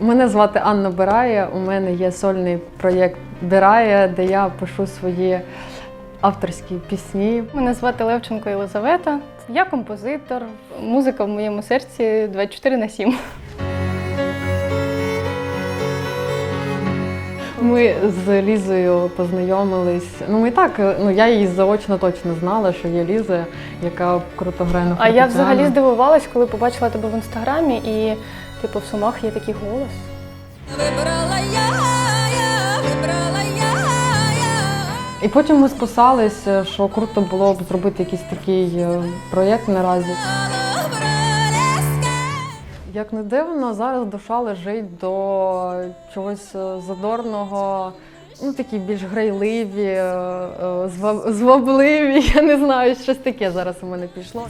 Мене звати Анна Бирає. У мене є сольний проєкт Бирає, де я пишу свої авторські пісні. Мене звати Левченко Єлизавета. Я композитор. Музика в моєму серці 24 на 7. Ми з Лізою познайомились. Ну ми і так, ну я її заочно точно знала, що є Ліза, яка круто грає на А я взагалі здивувалась, коли побачила тебе в інстаграмі, і типу в сумах є такий голос. Вибрала я, я вибрала я, я. І потім ми списалися, що круто було б зробити якийсь такий е, проєкт наразі. Як не дивно, зараз душа лежить до чогось е, задорного, ну такі більш грайливі, е, е, звабливі. Я не знаю, щось таке зараз у мене пішло.